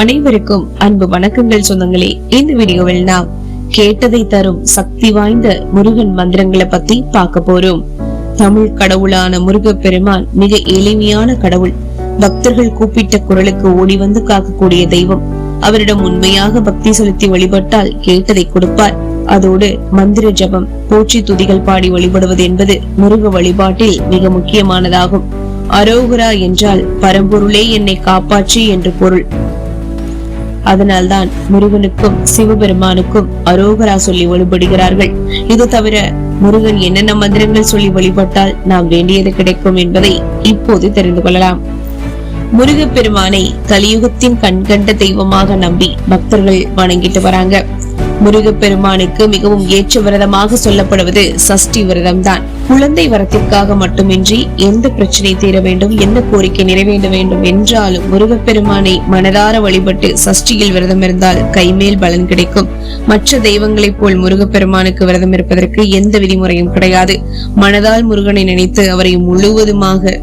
அனைவருக்கும் அன்பு வணக்கங்கள் சொந்தங்களே. இந்த வீடியோவில் நாம் கேட்டதை தரும் சக்தி வாய்ந்த முருகன் மந்திரங்களை பத்தி பார்க்க போறோம். தமிழ் கடவுளான முருகப்பெருமான் மிக எளிமையான கடவுள். பக்தர்கள் கூப்பிட்ட குரலுக்கு ஓடி வந்து காக்கக்கூடிய தெய்வம். அவரிடம் உண்மையாக பக்தி செலுத்தி வழிபட்டால் கேட்டதை கொடுப்பார். அதோடு மந்திர ஜபம் போற்றி துதிகள் பாடி வழிபடுவது என்பது முருக வழிபாட்டில் மிக முக்கியமானதாகும். அரோகரா என்றால் பரம்பொருளே என்னை காப்பாற்றி என்று பொருள். அதனால்தான் முருகனுக்கும் சிவபெருமானுக்கும் அரோகரா சொல்லி வழிபடுகிறார்கள். இது தவிர முருகன் என்னென்ன மந்திரங்கள் சொல்லி வழிபட்டால் நாம் வேண்டியது கிடைக்கும் என்பதை இப்போது தெரிந்து கொள்ளலாம். முருகப்பெருமானை கலியுகத்தின் கண்கண்ட தெய்வமாக நம்பி பக்தர்கள் வணங்கிட்டு வராங்க. முருகப்பெருமானுக்கு மிகவும் ஏற்ற விரதமாக சொல்லப்படுவது சஷ்டி விரதம் தான் குழந்தை வரத்திற்காக மட்டுமின்றி எந்த பிரச்சனை தீர வேண்டும் எந்த கோரிக்கை நிறைவேற வேண்டும் என்றாலும் முருகப்பெருமானை மனதார வழிபட்டு சஷ்டியில் விரதம் இருந்தால் கைமேல் பலன் கிடைக்கும். மற்ற தெய்வங்களைப் போல் முருகப்பெருமானுக்கு விரதம் இருப்பதற்கு எந்த விதிமுறையும் கிடையாது. மனதால் முருகனை நினைத்து அவரை முழுவதுமாக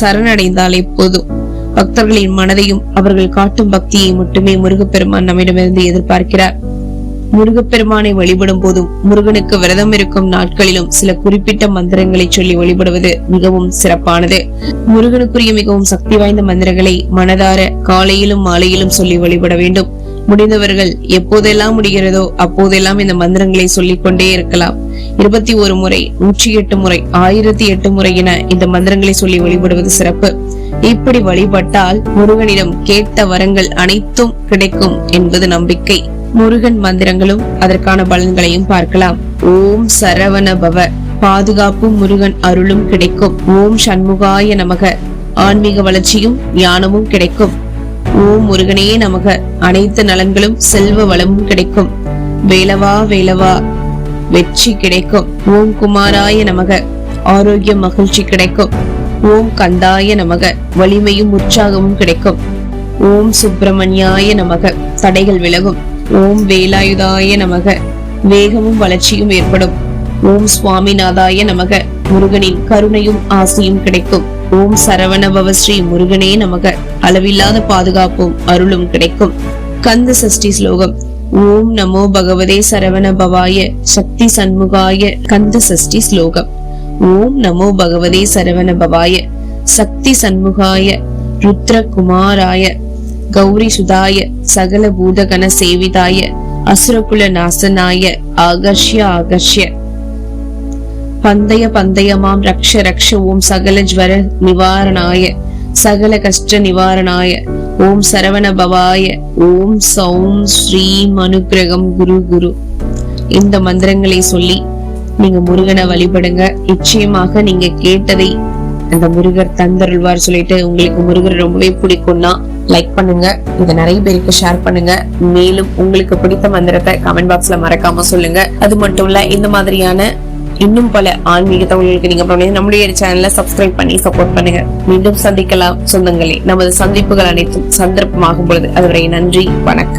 சரணடைந்தாலே போதும். பக்தர்களின் மனதையும் அவர்கள் காட்டும் பக்தியை மட்டுமே முருகப்பெருமான் நம்மிடமிருந்து எதிர்பார்க்கிறார். முருகப்பெருமானை வழிபடும் போதும் முருகனுக்கு விரதம் இருக்கும் நாட்களிலும் சில குறிப்பிட்ட மந்திரங்களை சொல்லி வழிபடுவது மிகவும் சிறப்பானது. முருகனுக்குரிய மிகவும் சக்தி வாய்ந்த மந்திரங்களை மனதார காலையிலும் மாலையிலும் சொல்லி வழிபட வேண்டும். முடிந்தவர்கள் எப்போதெல்லாம் முடிகிறதோ அப்போதெல்லாம் இந்த மந்திரங்களை சொல்லிக் கொண்டே இருக்கலாம். இருபத்தி ஒரு முறை நூற்றி எட்டு முறை ஆயிரத்தி எட்டு முறை என இந்த மந்திரங்களை சொல்லி வழிபடுவது சிறப்பு. இப்படி வழிபட்டால் முருகனிடம் கேட்ட வரங்கள் அனைத்தும் கிடைக்கும் என்பது நம்பிக்கை. முருகன் மந்திரங்களும் அதற்கான பலன்களையும் பார்க்கலாம். ஓம் சரவண பவ பாதுகாப்பு முருகன் அருளும் கிடைக்கும். ஓம் சண்முகாய நமக. ஆன்மீக வளர்ச்சியும் ஞானமும் கிடைக்கும். ஓம் முருகனே நமக. அனைத்து நலன்களும் செல்வ வளமும் கிடைக்கும். வேலவா வேலவா. வெற்றி கிடைக்கும். ஓம் குமாராய நமக. ஆரோக்கிய மகிழ்ச்சி கிடைக்கும். ஓம் கந்தாய நமக. வலிமையும் உற்சாகமும் கிடைக்கும். ஓம் சுப்பிரமணியாய நமக. தடைகள் விலகும். ஓம் வேலாயுதாய நமக. வேகமும் வளர்ச்சியும் ஏற்படும். ஓம் சுவாமிநாதாய நமக. முருகனின் கருணையும் ஆசையும் கிடைக்கும். ஓம் சரவண பவ ஸ்ரீ முருகனே நமக. அளவில்லாத பாதுகாப்பும் அருளும் கிடைக்கும். கந்த சஷ்டி ஸ்லோகம். ஓம் நமோ பகவதே சரவண பவாய சக்தி சண்முகாய கந்த சஷ்டி ஸ்லோகம். ஓம் நமோ பகவதே சரவண பவாய சக்தி சண்முகாய ருத்ரகுமாராய கௌரி சுதாய சகல பூதகண சேவிதாய அசுரகுல நாசனாய ஆகர்ஷ்ய ஆகர்ஷ்ய. பந்தய பந்தயமாம் ரக்ஷ ரக்ஷ ஓம் சகல ஜ்வர நிவாரணாய சகல கஷ்ட நிவாரணாய. ஓம் சரவண பவாய ஓம் சௌம் ஸ்ரீம் அனுகிரகம் குரு குரு. இந்த மந்திரங்களை சொல்லி நீங்க முருகனை வழிபடுங்க. நிச்சயமாக நீங்க கேட்டதை அந்த முருகர் தந்தருள்வார் சொல்லிட்டு உங்களுக்கு முருகர் ரொம்பவே பிடிக்கும்னா லைக் பண்ணுங்க. இதை நிறைய பேருக்கு ஷேர் பண்ணுங்க. மேலும் உங்களுக்கு பிடித்த மந்திரத்தை கமெண்ட் பாக்ஸ்ல மறக்காம சொல்லுங்க. அது மட்டும் இல்ல இந்த மாதிரியான இன்னும் பல ஆன்மீக தகவல்களுக்கு நீங்க நம்முடைய சேனலை சப்ஸ்கிரைப் பண்ணி சப்போர்ட் பண்ணுங்க. மீண்டும் சந்திக்கலாம். சொந்தங்களே நமது சந்திப்புகள் அனைத்தும் சந்தர்ப்பமாகும் பொழுது. அதுவரை நன்றி வணக்கம்.